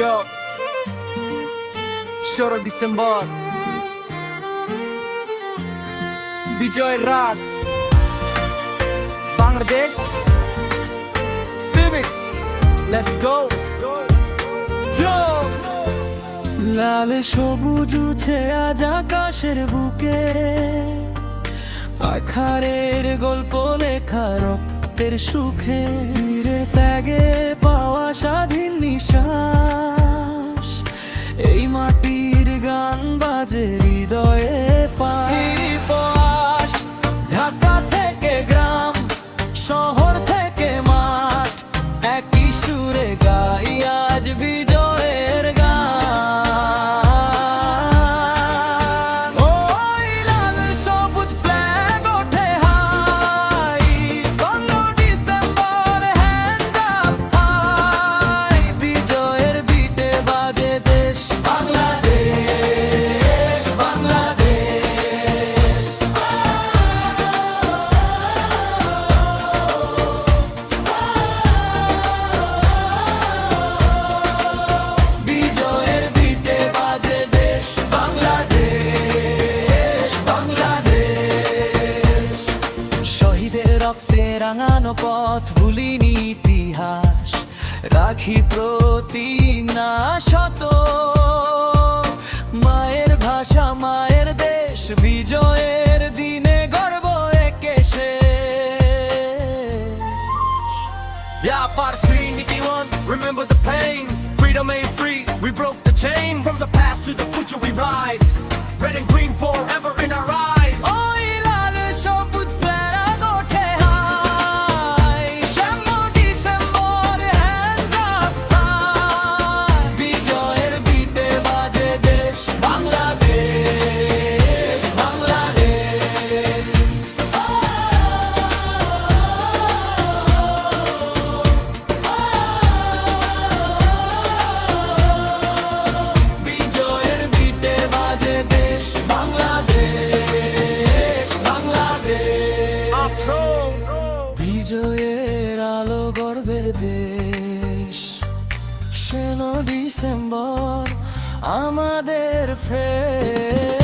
Yo, ষোলো December বিজয়ের রাত বাংলাদেশ রিমিক্স লেটস গো লাল সবুজ উঠে আজ আকাশের বুকে। পাখারের গল্প লেখা রক্তের সুখে ত্যাগে পাওয়া থেকে গ্রাম শহর থেকে মাঠ একই সুরে গাই আজ বিজয়ের রক্তে রাঙানো পথ ভুলিনি ইতিহাস রাখি প্রতি না শত মায়ের ভাষা মায়ের দেশ বিজয়ের দিনে গর্ব একে শেষ Yeah, remember the pain. Freedom ain't free, we broke the chain. From the past to the future we rise. Red and green forever সেন ডিসেম্বর আমাদের ফ্রেন্ড